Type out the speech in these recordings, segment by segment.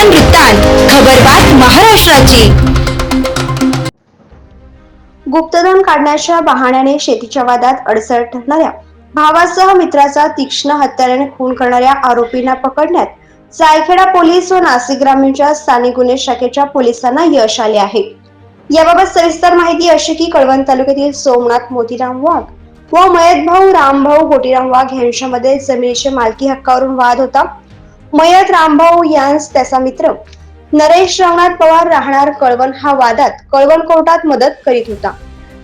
महान वृत्तांत खबरबात महाराष्ट्राची. गुप्तधन काढण्याच्या बहाण्याने शेतीच्या वादात अडसर ठरणाऱ्या भावासह मित्राचा तीक्ष्ण हत्याराने खून करणाऱ्या आरोपींना पकडण्यात जायखेडा पोलीस व नाशिक ग्रामीणच्या स्थानिक गुन्हे शाखेच्या पोलिसांना यश आले आहे. याबाबत सविस्तर माहिती अशी की कळवण तालुक्यातील सोमनाथ मोतीराम वाघ व मयत भाऊ रामभाऊ गोटीराम वाघ यांच्यामध्ये जमिनीच्या मालकी हक्कावरून वाद होता. मयत रामभाऊ यांस त्याचा मित्र. नरेश रंगनाथ पवार राहणार कळवण हा वादात कळवण कोर्टात मदत करीत होता.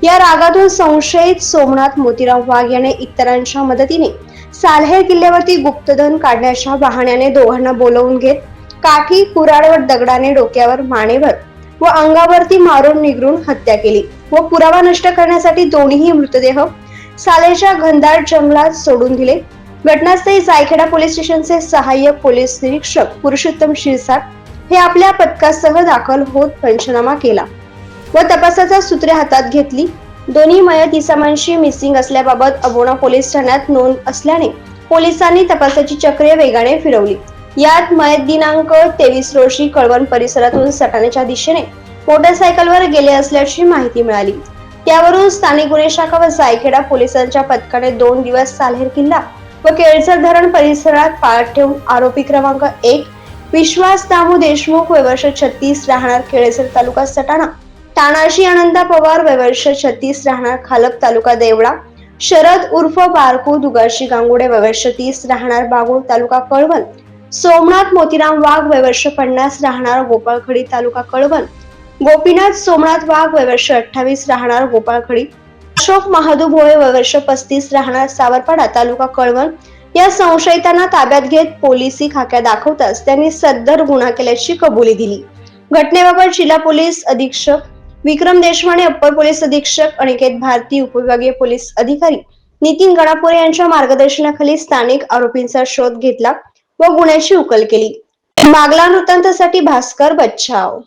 या रागातून संशयित सोमनाथ मोतीराम वाघ याने इतरांच्या मदतीने साल्हेर किल्ल्यावरती गुप्तधन काढण्याच्या बहाण्याने दोघांना बोलवून घेत काठी कुराडवर दगडाने डोक्यावर मानेवर व अंगावरती मारून निगरून हत्या केली व पुरावा नष्ट करण्यासाठी दोन्ही मृतदेह सालेच्या घनदाट जंगलात सोडून दिले. घटनास्थळी जायखेडा पोलीस स्टेशनचे सहाय्यक पोलीस निरीक्षक पुरुषोत्तम शिरसाट हे आपल्या पथकासह दाखल होत पंचनामा केला व तपासाचा सूत्रे हातात घेतली. दोन्ही मयत इसामांशी मिसिंग असल्याबाबत अबोणा पोलीस ठाण्यात नोंद असल्याने पोलिसांनी तपासाची चक्रे वेगाने फिरवली. यात मयत दिनांक तेवीस रोजी कळवण परिसरातून सटाण्याच्या दिशेने मोटरसायकलवर गेले असल्याची माहिती मिळाली. त्यावरून स्थानिक गुन्हे शाखा व जायखेडा पोलिसांच्या पथकाने दोन दिवस साल्हेर किल्ला व केळझर धरण परिसरात पाळत ठेवून आरोपी क्रमांक एक विश्वास दामू देशमुख वयवर्ष छत्तीस राहणार केळझर तालुका सटाणा. तानाशी आनंदा पवार वयवर्ष छत्तीस राहणार खालप तालुका देवळा. शरद उर्फ बारकू दुगाशी गांगुडे वयवर्ष तीस राहणार बागुळ तालुका कळवण. सोमनाथ मोतीराम वाघ वयवर्ष पन्नास राहणार गोपाळखडी तालुका कळवण. गोपीनाथ सोमनाथ वाघ वयवर्ष अठ्ठावीस राहणार गोपाळखडी अशोक महादू भोळे पस्तीस राहणार सावरपाडा तालुका कळवण. या संशयितांना ताब्यात घेत पोलिसी खाक्या दाखवताच त्यांनी सद्दर गुन्हा केल्याची कबुली दिली. घटनेबाबत जिल्हा पोलीस अधीक्षक विक्रम देशमाने अप्पर पोलीस अधीक्षक अनिकेत भारती उपविभागीय पोलीस अधिकारी नितीन गणापुरे यांच्या मार्गदर्शनाखाली स्थानिक आरोपींचा शोध घेतला व गुन्ह्याची उकल केली. मागला वृत्तांतासाठी भास्कर बच्छाव.